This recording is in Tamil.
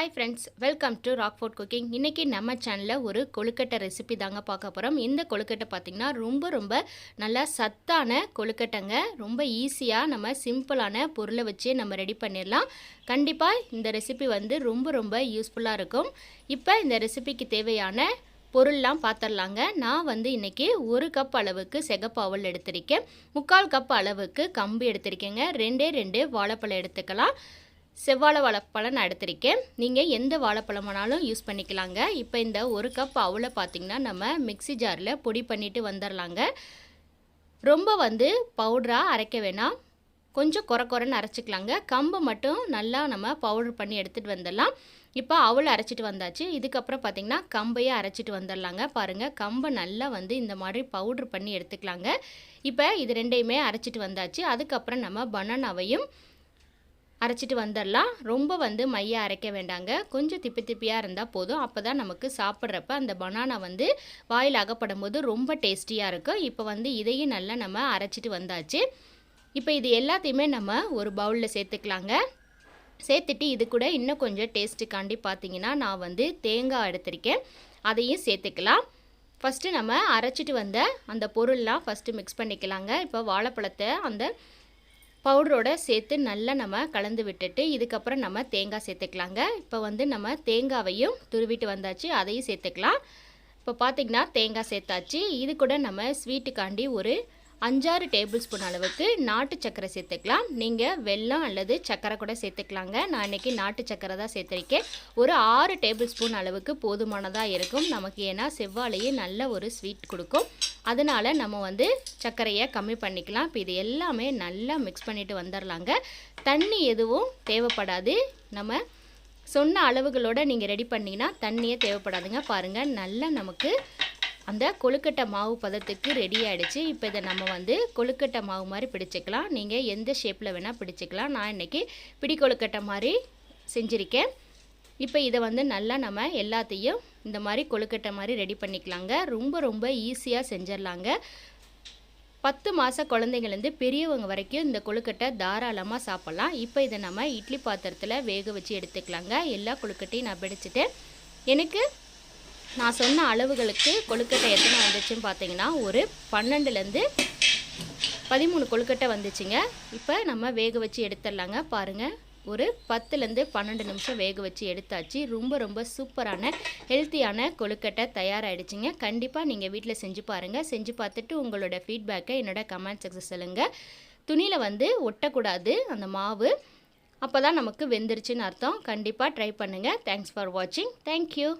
Hi friends welcome to rock food cooking இன்றைக்கி நம்ம சேனலில் ஒரு கொழுக்கட்டை ரெசிபி தாங்க பார்க்க போகிறோம் இந்த கொழுக்கட்டை பார்த்திங்கன்னா ரொம்ப ரொம்ப நல்லா சத்தான கொழுக்கட்டைங்க. ரொம்ப ஈஸியாக நம்ம சிம்பிளான பொருளை வச்சு நம்ம ரெடி பண்ணிடலாம். கண்டிப்பாக இந்த ரெசிபி வந்து ரொம்ப ரொம்ப யூஸ்ஃபுல்லாக இருக்கும். இப்போ இந்த ரெசிபிக்கு தேவையான பொருள்லாம் பார்த்துடலாங்க நான் வந்து இன்றைக்கி ஒரு கப் அளவுக்கு செகப்பாவல் எடுத்திருக்கேன். முக்கால் கப் அளவுக்கு கம்பு எடுத்திருக்கேங்க. ரெண்டே ரெண்டு வாழைப்பழம் எடுத்துக்கலாம். செவ்வாழை வாழைப்பழம் நான் எடுத்திருக்கேன். நீங்கள் எந்த வாழைப்பழம் வேணாலும் யூஸ் பண்ணிக்கலாங்க. இப்போ இந்த ஒரு கப் அவளை பார்த்திங்கன்னா நம்ம மிக்ஸி ஜாரில் பொடி பண்ணிவிட்டு வந்துடலாங்க ரொம்ப வந்து பவுடராக அரைக்க வேணாம். கொஞ்சம் குறை குறைன்னு அரைச்சிக்கலாங்க. கம்பு மட்டும் நல்லா நம்ம பவுடர் பண்ணி எடுத்துகிட்டு வந்துடலாம் இப்போ அவள் அரைச்சிட்டு வந்தாச்சு. இதுக்கப்புறம் பார்த்திங்கன்னா கம்பையே அரைச்சிட்டு வந்துடலாங்க பாருங்கள் கம்பை நல்லா வந்து இந்த மாதிரி பவுட்ரு பண்ணி எடுத்துக்கலாங்க. இப்போ இது ரெண்டையுமே அரைச்சிட்டு வந்தாச்சு. அதுக்கப்புறம் நம்ம பனானாவையும் அரைச்சிட்டு வந்துடலாம் ரொம்ப வந்து மைய அரைக்க வேண்டாங்க. கொஞ்சம் திப்பி திப்பியாக இருந்தால் போதும். அப்போ தான் நமக்கு சாப்பிட்றப்ப அந்த பனானா வந்து வாயில் அகப்படும் போது ரொம்ப டேஸ்டியாக இருக்கும். இப்போ வந்து இதையும் நல்லா நம்ம அரைச்சிட்டு வந்தாச்சு. இப்போ இது எல்லாத்தையுமே நம்ம ஒரு பவுலில் சேர்த்துக்கலாங்க. சேர்த்துட்டு இது கூட இன்னும் கொஞ்சம் டேஸ்ட்டுக்காண்டி பார்த்தீங்கன்னா நான் வந்து தேங்காய் எடுத்திருக்கேன். அதையும் சேர்த்துக்கலாம். ஃபஸ்ட்டு நம்ம அரைச்சிட்டு வந்த அந்த பொருள்லாம் ஃபஸ்ட்டு மிக்ஸ் பண்ணிக்கலாங்க. இப்போ வாழைப்பழத்தை அந்த பவுடரோட சேர்த்து நல்லா நம்ம கலந்து விட்டுட்டு இதுக்கப்புறம் நம்ம தேங்காய் சேர்த்துக்கலாங்க. இப்போ வந்து நம்ம தேங்காவையும் துருவிட்டு வந்தாச்சு அதையும் சேர்த்துக்கலாம். இப்போ பார்த்திங்கன்னா தேங்காய் சேர்த்தாச்சு. இது கூட நம்ம ஸ்வீட்டுக்காண்டி ஒரு அஞ்சாறு டேபிள் ஸ்பூன் அளவுக்கு நாட்டு சக்கரை சேர்த்துக்கலாம். நீங்கள் வெல்லம் அல்லது சக்கரை கூட சேர்த்துக்கலாங்க. நான் இன்றைக்கி நாட்டு சக்கரை தான் சேர்த்துருக்கேன். ஒரு ஆறு டேபிள் ஸ்பூன் அளவுக்கு போதுமானதாக இருக்கும். நமக்கு ஏன்னா செவ்வாழையே நல்ல ஒரு ஸ்வீட் கொடுக்கும். அதனால் நம்ம வந்து சர்க்கரையை கம்மி பண்ணிக்கலாம். இப்போ இது எல்லாமே நல்லா மிக்ஸ் பண்ணிவிட்டு வந்துடலாங்க தண்ணி எதுவும் தேவைப்படாது. நம்ம சொன்ன அளவுகளோடு நீங்கள் ரெடி பண்ணிங்கன்னா தண்ணியே தேவைப்படாதுங்க. பாருங்கள் நல்லா நமக்கு அந்த கொழுக்கட்டை மாவு பதத்துக்கு ரெடி ஆகிடுச்சு இப்போ இதை நம்ம வந்து கொழுக்கட்டை மாவு மாதிரி பிடிச்சிக்கலாம். நீங்கள் எந்த ஷேப்பில் வேணால் பிடிச்சிக்கலாம். நான் இன்றைக்கி பிடி கொழுக்கட்டை மாதிரி செஞ்சுருக்கேன். இப்போ இதை வந்து நல்லா நம்ம எல்லாத்தையும் இந்த மாதிரி கொழுக்கட்டை மாதிரி ரெடி பண்ணிக்கலாங்க. ரொம்ப ரொம்ப ஈஸியாக செஞ்சிடலாங்க. பத்து மாத குழந்தைங்கள்லேருந்து பெரியவங்க வரைக்கும் இந்த கொழுக்கட்டை தாராளமாக சாப்பிட்லாம். இப்போ இதை நம்ம இட்லி பாத்திரத்தில் வேக வச்சு எடுத்துக்கலாங்க. எல்லா கொழுக்கட்டையும் நான் பிடிச்சிட்டேன். எனக்கு நான் சொன்ன அளவுகளுக்கு கொழுக்கட்டை எத்தனை வந்துச்சுன்னு பார்த்தீங்கன்னா ஒரு பன்னெண்டுலேருந்து பதிமூணு கொழுக்கட்டை வந்துச்சுங்க. இப்போ நம்ம வேக வச்சு எடுத்துடலாங்க. பாருங்கள் ஒரு பத்துலேருந்து பன்னெண்டு நிமிஷம் வேக வச்சு எடுத்தாச்சு. ரொம்ப ரொம்ப சூப்பரான ஹெல்த்தியான கொழுக்கட்டை தயாராகிடுச்சிங்க கண்டிப்பாக நீங்கள் வீட்டில் செஞ்சு பாருங்கள் செஞ்சு பார்த்துட்டு உங்களோட ஃபீட்பேக்கை என்னோட கமெண்ட் செக்ஷன் சொல்லுங்கள் துணியில் வந்து ஒட்டக்கூடாது அந்த மாவு. அப்போ தான் நமக்கு வெந்துருச்சுன்னு அர்த்தம். கண்டிப்பாக ட்ரை பண்ணுங்கள் தேங்க்ஸ் ஃபார் வாட்சிங் தேங்க்யூ